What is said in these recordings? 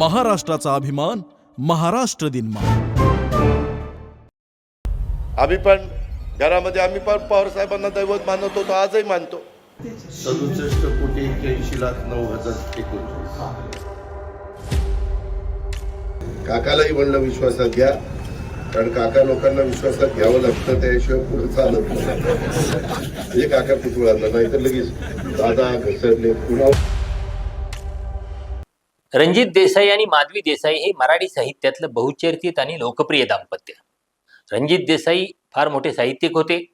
महाराष्ट्राचा अभिमान महाराष्ट्र दिन आम्ही पण घरामध्ये आम्ही पण पवार साहेबांना दैवत मानत होतो आजही मानतो. सदुसष्ट कोटी एक्क्याऐंशी लाख नऊ हजार एकोणचाळीस. काकालाही म्हणलं विश्वासात घ्या कारण काका लोकांना विश्वासात घ्यावं लागतं त्याशिवाय पुढे चालत नाही. म्हणजे काका पुतळांना नाही तर लगेच दादा घसरले पुन्हा रणजित देसाई आणि माधवी देसाई हे मराठी साहित्यातलं बहुचर्चित आणि लोकप्रिय दाम्पत्य. रणजित देसाई फार मोठे साहित्यिक होते.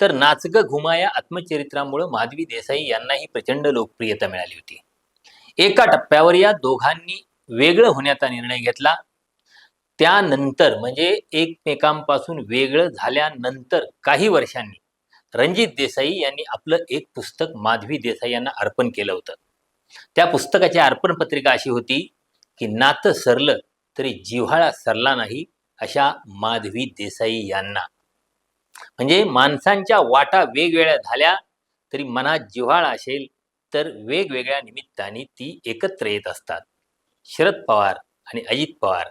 तर नाचग घुमाया आत्मचरित्रामुळे माधवी देसाई यांनाही प्रचंड लोकप्रियता मिळाली होती. एका टप्प्यावर या दोघांनी वेगळं होण्याचा निर्णय घेतला. त्यानंतर म्हणजे एकमेकांपासून वेगळं झाल्यानंतर काही वर्षांनी रणजित देसाई यांनी आपलं एक पुस्तक माधवी देसाई यांना अर्पण केलं होतं. त्या पुस्तकाची अर्पण पत्रिका अशी होती की नातं सरलं तरी जिव्हाळा सरला नाही अशा माधवी देसाई यांना. म्हणजे माणसांच्या वाटा वेगवेगळ्या झाल्या तरी मनात जिव्हाळा असेल तर वेगवेगळ्या निमित्ताने ती एकत्र येत असतात. शरद पवार आणि अजित पवार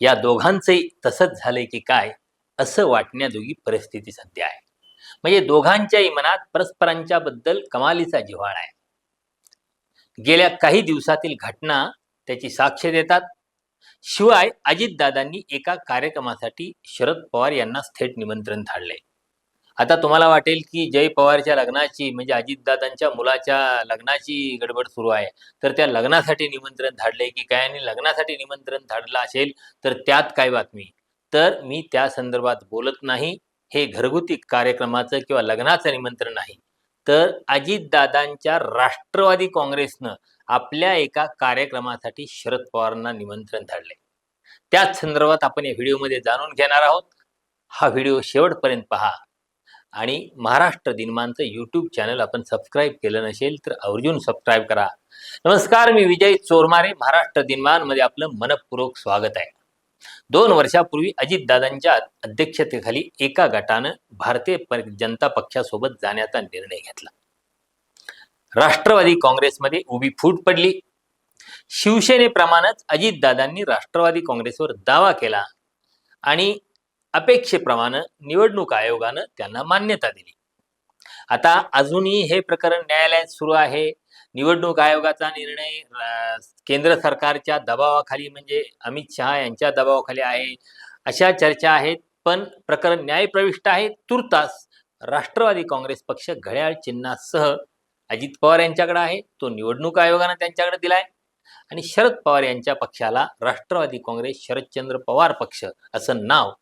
या दोघांचंही तसंच झालंय की काय असं वाटण्याजोगी परिस्थिती सध्या आहे. म्हणजे दोघांच्याही मनात परस्परांच्या बद्दल कमालीचा जिव्हाळा आहे. गेल्या काही दिवसातील घटना त्याची साक्ष देतात. शिवाय अजितदादांनी एका कार्यक्रमासाठी शरद पवार यांना थेट निमंत्रण धाडले. आता तुम्हाला वाटेल की जय पवारच्या लग्नाची म्हणजे अजितदादांच्या मुलाच्या लग्नाची गडबड सुरू आहे. तर त्या लग्नासाठी निमंत्रण धाडले की काय? आणि लग्नासाठी निमंत्रण धाडलं असेल तर त्यात काय बातमी? तर मी त्या संदर्भात बोलत नाही. हे घरगुती कार्यक्रमाचं किंवा लग्नाचं निमंत्रण नाही. तर अजितदादांच्या राष्ट्रवादी काँग्रेसनं आपल्या एका कार्यक्रमासाठी शरद पवारांना निमंत्रण धाडले. त्याच संदर्भात आपण या व्हिडिओमध्ये जाणून घेणार आहोत. हा व्हिडिओ शेवटपर्यंत पहा. आणि महाराष्ट्र दिनमानचं यूट्यूब चॅनल आपण सबस्क्राईब केलं नसेल तर आवर्जून सबस्क्राईब करा. नमस्कार मी विजय चोरमारे. महाराष्ट्र दिनमानमध्ये आपलं मनपूर्वक स्वागत आहे. दोन वर्षापूर्वी अजितदादांच्या अध्यक्षतेखाली एका गटानं भारतीय प- जनता पक्षासोबत जाण्याचा निर्णय घेतला. राष्ट्रवादी काँग्रेसमध्ये उभी फूट पडली. शिवसेनेप्रमाणेच अजितदादांनी राष्ट्रवादी काँग्रेसवर दावा केला आणि अपेक्षेप्रमाणे निवडणूक आयोगानं त्यांना मान्यता दिली. आता अजूनही हे प्रकरण न्यायालयात सुरू आहे. निवडणूक आयोगाचा निर्णय केंद्र सरकारच्या दबावाखाली म्हणजे अमित शहा यांच्या दबावाखाली आहे. अशा चर्चा आहेत पण प्रकरण न्यायप्रविष्ट आहे. तुर्तास राष्ट्रवादी काँग्रेस पक्ष घड्याळ चिन्हासह अजित पवार यांच्याकडे आहे. तो निवडणूक आयोगानं त्यांच्याकडे दिलाय. आणि शरद पवार यांच्या पक्षाला राष्ट्रवादी काँग्रेस शरदचंद्र पवार पक्ष असं नाव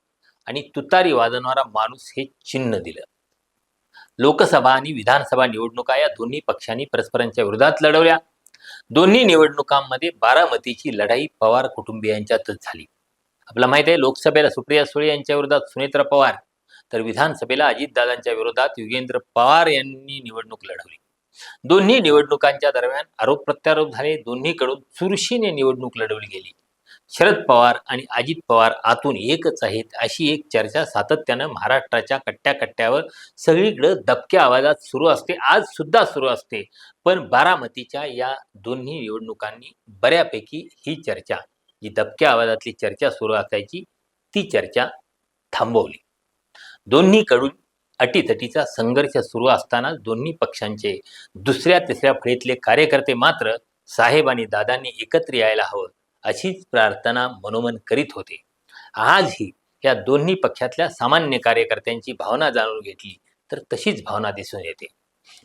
आणि तुतारी वाजवणारा माणूस हे चिन्ह दिलं. लोकसभा आणि विधानसभा निवडणुका या दोन्ही पक्षांनी परस्परांच्या विरोधात लढवल्या. दोन्ही निवडणुकांमध्ये बारामतीची लढाई पवार कुटुंबियांच्यातच झाली. आपला माहीत आहे लोकसभेला सुप्रिया सुळे यांच्या विरोधात सुनेत्रा पवार तर विधानसभेला अजितदादांच्या विरोधात युगेंद्र पवार यांनी निवडणूक लढवली. दोन्ही निवडणुकांच्या दरम्यान आरोप प्रत्यारोप झाले दोन्हीकडून चुरशीने निवडणूक लढवली गेली. शरद पवार आणि अजित पवार आतून एकच आहेत अशी एक चर्चा सातत्यानं महाराष्ट्राच्या कट्ट्याकट्ट्यावर सगळीकडं दबक्या आवाजात सुरू असते. आज सुद्धा सुरू असते. पण बारामतीच्या या दोन्ही निवडणुकांनी बऱ्यापैकी ही चर्चा जी दबक्या आवाजातली चर्चा सुरू असायची ती चर्चा थांबवली. दोन्हीकडून अटीतटीचा संघर्ष सुरू असताना दोन्ही पक्षांचे दुसऱ्या तिसऱ्या फळीतले कार्यकर्ते मात्र साहेब आणि दादांनी एकत्र यायला हवं. अशीच प्रार्थना मनोमन करीत होते. आजही या दोन्ही पक्षातल्या सामान्य कार्यकर्त्यांची भावना जाणून घेतली तर तशीच भावना दिसून येते.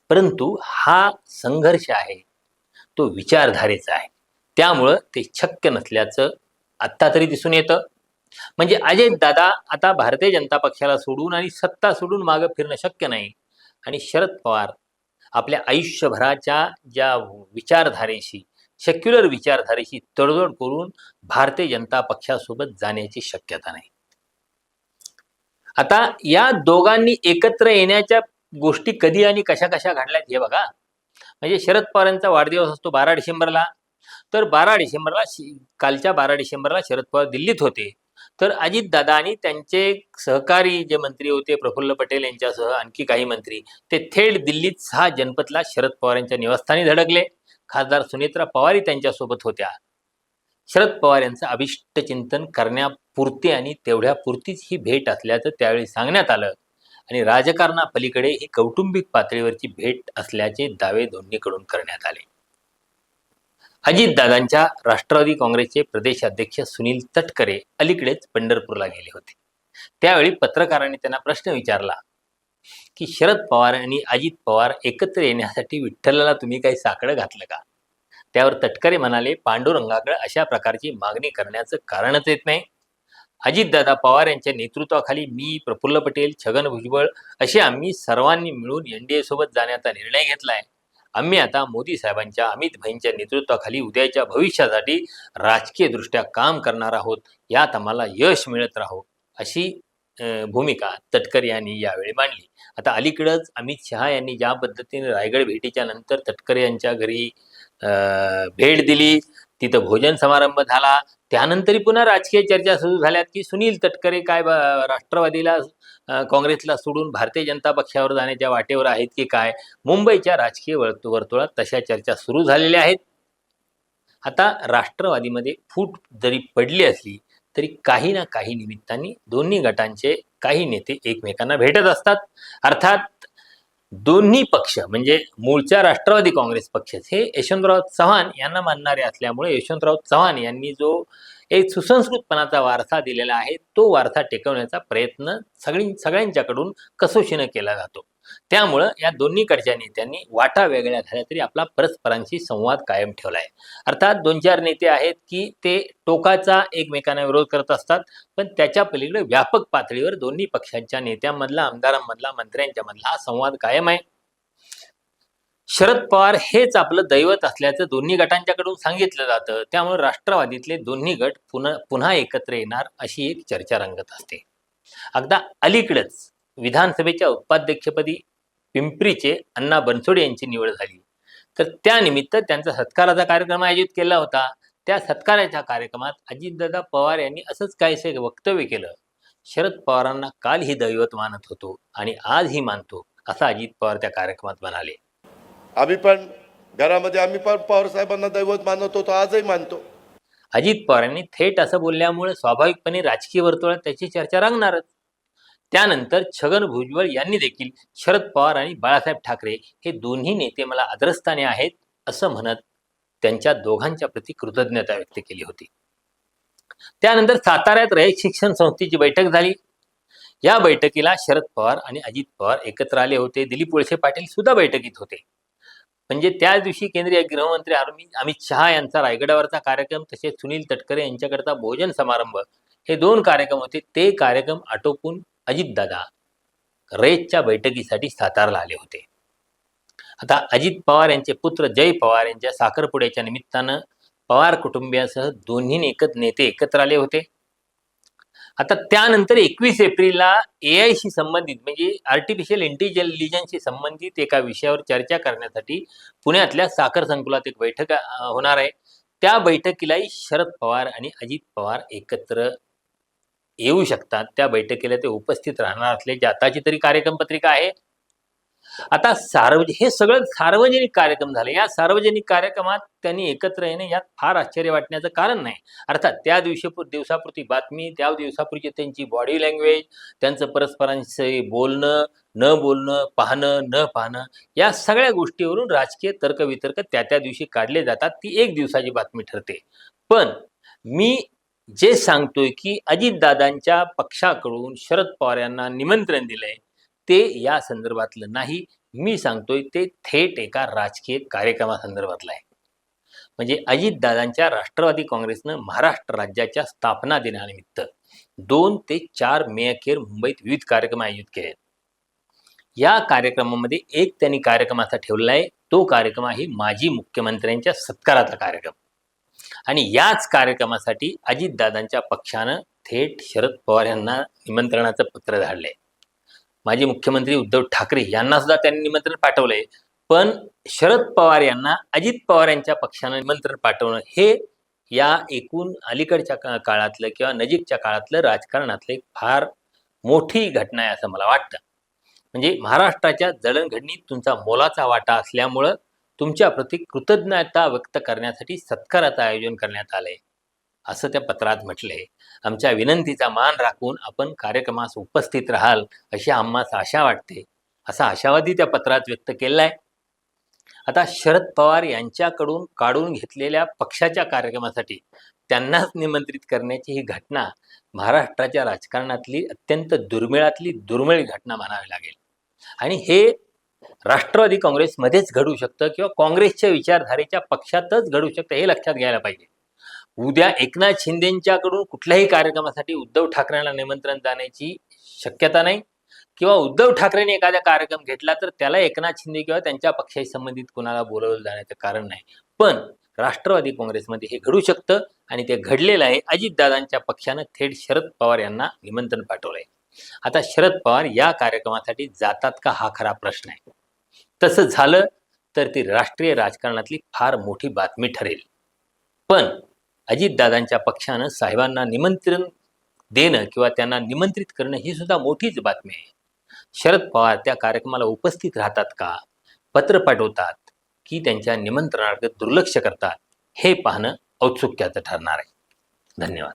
परंतु हा संघर्ष आहे तो विचारधारेचा आहे. त्यामुळं ते शक्य नसल्याचं आत्ता तरी दिसून येतं. म्हणजे अजय दादा आता भारतीय जनता पक्षाला सोडून आणि सत्ता सोडून मागं फिरणं शक्य नाही. आणि शरद पवार आपल्या आयुष्यभराच्या ज्या विचारधारेशी सेक्युलर विचारधारेशी तडजोड करून भारतीय जनता पक्षासोबत जाण्याची शक्यता नाही. आता या दोघांनी एकत्र येण्याच्या गोष्टी कधी आणि कशा कशा घडल्यात हे बघा. म्हणजे शरद पवारांचा वाढदिवस असतो बारा डिसेंबरला. तर बारा डिसेंबरला कालच्या बारा डिसेंबरला शरद पवार दिल्लीत होते. तर अजितदादा आणि त्यांचे सहकारी जे मंत्री होते प्रफुल्ल पटेल यांच्यासह आणखी काही मंत्री ते थेट दिल्लीत सहा जनपदला शरद पवार यांच्या निवासस्थानी धडकले. खासदार सुनेत्रा पवारही त्यांच्यासोबत होत्या. शरद पवार यांचं अभिष्ट चिंतन करण्यापुरते आणि तेवढ्यापुरतीच ही भेट असल्याचं त्यावेळी सांगण्यात आलं. आणि राजकारणापलीकडे ही कौटुंबिक पातळीवरची भेट असल्याचे दावे दोन्हीकडून करण्यात आले. अजितदादांच्या राष्ट्रवादी काँग्रेसचे प्रदेशाध्यक्ष सुनील तटकरे अलीकडेच पंढरपूरला गेले होते. त्यावेळी पत्रकारांनी त्यांना प्रश्न विचारला की शरद पवार आणि अजित पवार एकत्र येण्यासाठी विठ्ठलाला तुम्ही काही साकडं घातलं का? त्यावर तटकरे म्हणाले पांडुरंगाकडे अशा प्रकारची मागणी करण्याचं कारणच येत नाही. अजितदादा पवार यांच्या नेतृत्वाखाली मी प्रफुल्ल पटेल छगन भुजबळ असे आम्ही सर्वांनी मिळून एनडीए सोबत जाण्याचा निर्णय घेतलाय. आम्ही आता मोदी साहेबांच्या अमित भाईंच्या नेतृत्वाखाली उद्याच्या भविष्यासाठी राजकीयदृष्ट्या काम करणार आहोत. यात आम्हाला यश मिळत राहो अशी भूमिका तटकर यांनी यावेळी मांडली. आता अलीकडंच अमित शहा यांनी ज्या पद्धतीने रायगड भेटीच्या नंतर तटकरे यांच्या घरी भेट दिली तिथं भोजन समारंभ झाला. त्यानंतरही पुन्हा राजकीय चर्चा सुरू झाल्यात की सुनील तटकरे काय राष्ट्रवादीला काँग्रेसला सोडून भारतीय जनता पक्षावर जाण्याच्या वाटेवर आहेत की काय? मुंबईच्या राजकीय वर्तु- वर्तुळात तशा चर्चा सुरू झालेल्या आहेत. आता राष्ट्रवादीमध्ये फूट जरी पडली असली तरी काही ना काही निमित्ताने दोन्ही गटांचे काही नेते एकमेकांना भेटत असतात. अर्थात दोन्ही पक्ष म्हणजे मूळच्या राष्ट्रवादी काँग्रेस पक्ष हे यशवंतराव चव्हाण यांना मानणारे असल्यामुळे यशवंतराव चव्हाण यांनी जो एक सुसंस्कृतपणाचा वारसा दिलेला आहे तो वारसा टिकवण्याचा प्रयत्न सगळी सगळ्यांच्याकडून कसोशीनं केला जातो. त्यामुळं या दोन्हीकडच्या नेत्यांनी वाटा वेगळ्या झाल्या तरी आपला परस्परांशी संवाद कायम ठेवला आहे अर्थात दोन चार नेते आहेत की ते टोकाचा एकमेकांना विरोध करत असतात पण त्याच्या पलीकडे व्यापक पातळीवर दोन्ही पक्षांच्या नेत्यांमधला आमदारांमधला मंत्र्यांच्या मधला हा संवाद कायम आहे. शरद पवार हेच आपलं दैवत असल्याचं दोन्ही गटांच्याकडून सांगितलं जातं. त्यामुळे राष्ट्रवादीतले दोन्ही गट पुन्हा पुन्हा एकत्र येणार अशी एक चर्चा रंगत असते. अगदा अलीकडेच विधानसभेच्या उपाध्यक्षपदी पिंपरीचे अण्णा बनसोडे यांची निवड झाली. तर त्यानिमित्त त्यांचा सत्काराचा कार्यक्रम आयोजित केला होता. त्या सत्काराच्या कार्यक्रमात अजितदादा पवार यांनी असंच काहीसे वक्तव्य केलं. शरद पवारांना काल ही दैवत मानत होतो आणि आज ही मानतो असं अजित पवार त्या कार्यक्रमात म्हणाले. आम्ही पण घरामध्ये आम्ही पण पवार साहेबांना दैवत मानत होतो आजही मानतो. अजित पवारांनी थेट असं बोलल्यामुळे स्वाभाविकपणे राजकीय वर्तुळात त्याची चर्चा रंगणारच. त्यानंतर छगन भुजबळ यांनी देखील शरद पवार आणि बाळासाहेब ठाकरे हे दोन्ही नेते मला आदरस्थाने आहेत असं म्हणत त्यांच्या दोघांच्या प्रती कृतज्ञता व्यक्त केली होती. त्यानंतर साताऱ्यात रयत शिक्षण संस्थेची बैठक झाली. या बैठकीला शरद पवार आणि अजित पवार एकत्र आले होते. दिलीप वळसे पाटील सुद्धा बैठकीत होते. म्हणजे त्याच दिवशी केंद्रीय गृहमंत्री अरविंद अमित शहा यांचा रायगडावरचा कार्यक्रम तसेच सुनील तटकरे यांच्याकरता भोजन समारंभ हे दोन कार्यक्रम होते. ते कार्यक्रम आटोपून अजितदादा रेतच्या बैठकीसाठी सातारला आले होते. आता अजित पवार यांचे पुत्र जय पवार यांच्या साखरपुड्याच्या निमित्तानं पवार कुटुंबियासह दोन्ही एकत नेते एकत्र आले होते. आता त्यानंतर एकवीस एप्रिलला ए आयशी संबंधित म्हणजे आर्टिफिशियल इंटेलिजन्सशी संबंधित एका विषयावर चर्चा करण्यासाठी पुण्यातल्या साखर संकुलात एक बैठक होणार आहे. त्या बैठकीलाही शरद पवार आणि अजित पवार एकत्र येऊ शकतात. त्या बैठकीला ते उपस्थित राहणार असल्याची आताची तरी कार्यक्रम पत्रिका आहे. आता सार्वज हे सगळं सार्वजनिक कार्यक्रम झाले. या सार्वजनिक कार्यक्रमात त्यांनी एकत्र येणे यात फार आश्चर्य वाटण्याचं कारण नाही. अर्थात त्या दिवशी दिवसापुरती बातमी त्या दिवसापूर्वी त्यांची बॉडी लँग्वेज त्यांचं परस्परांशी बोलणं न बोलणं पाहणं न पाहणं या सगळ्या गोष्टीवरून राजकीय तर्कवितर्क त्या त्या दिवशी काढले जातात. ती एक दिवसाची बातमी ठरते. पण मी जे सांगतोय की अजितदादांच्या पक्षाकडून शरद पवार यांना निमंत्रण दिलंय ते या संदर्भातलं नाही. मी सांगतोय ते थेट एका राजकीय कार्यक्रमासंदर्भातलं आहे. म्हणजे अजितदादांच्या राष्ट्रवादी काँग्रेसनं महाराष्ट्र राज्याच्या स्थापना दिनानिमित्त दोन ते चार मे अखेर मुंबईत विविध कार्यक्रम आयोजित केले या कार्यक्रमामध्ये एक त्यांनी कार्यक्रम असा ठेवला आहे तो कार्यक्रम आहे माजी मुख्यमंत्र्यांच्या सत्काराचा कार्यक्रम. आणि याच कार्यक्रमासाठी अजितदादांच्या पक्षानं थेट शरद पवार यांना निमंत्रणाचं पत्र धाडलंय. माजी मुख्यमंत्री उद्धव ठाकरे यांना सुद्धा त्यांनी निमंत्रण पाठवलंय. पण शरद पवार यांना अजित पवार यांच्या पक्षानं निमंत्रण पाठवणं हे या एकूण अलीकडच्या काळातलं किंवा नजीकच्या काळातलं राजकारणातलं एक फार मोठी घटना आहे असं मला वाटतं. म्हणजे महाराष्ट्राच्या जडणघडणीत तुमचा मोलाचा वाटा असल्यामुळं तुमच्या प्रती कृतज्ञता व्यक्त करण्यासाठी सत्काराचं आयोजन करण्यात आलंय. असं त्या पत्रात म्हटलंय. आमच्या विनंतीचा मान राखून आपण कार्यक्रमास उपस्थित राहाल अशी आम्हास आशा वाटते. असा आशावादी त्या पत्रात व्यक्त केलेला आहे आता शरद पवार यांच्याकडून काढून घेतलेल्या पक्षाच्या कार्यक्रमासाठी त्यांनाच निमंत्रित करण्याची ही घटना महाराष्ट्राच्या राजकारणातली अत्यंत दुर्मिळातली दुर्मिळ घटना म्हणावी लागेल. आणि हे राष्ट्रवादी काँग्रेसमध्येच घडू शकतं किंवा काँग्रेसच्या विचारधारेच्या पक्षातच घडू शकतं हे लक्षात घ्यायला पाहिजे. उद्या एकनाथ शिंदेच्याकडून कुठल्याही कार्यक्रमासाठी उद्धव ठाकरेंना निमंत्रण जाण्याची शक्यता नाही किंवा उद्धव ठाकरेंनी एखादा कार्यक्रम घेतला तर त्याला एकनाथ शिंदे किंवा त्यांच्या पक्षाशी संबंधित कुणाला बोलवलं जाण्याचं कारण नाही. पण राष्ट्रवादी काँग्रेसमध्ये हे घडू शकतं आणि ते घडलेलं आहे. अजितदादांच्या पक्षानं थेट शरद पवार यांना निमंत्रण पाठवलंय. आता शरद पवार या कार्यक्रमासाठी जातात का हा खरा प्रश्न आहे. तसं झालं तर ती राष्ट्रीय राजकारणातली फार मोठी बातमी ठरेल. पण अजितदादांच्या पक्षानं साहेबांना निमंत्रण देणं किंवा त्यांना निमंत्रित करणं ही सुद्धा मोठीच बातमी आहे. शरद पवार त्या कार्यक्रमाला उपस्थित राहतात का? पत्र पाठवतात की त्यांच्या निमंत्रणाकडे दुर्लक्ष करतात हे पाहणं औत्सुक्याचं ठरणार आहे. धन्यवाद.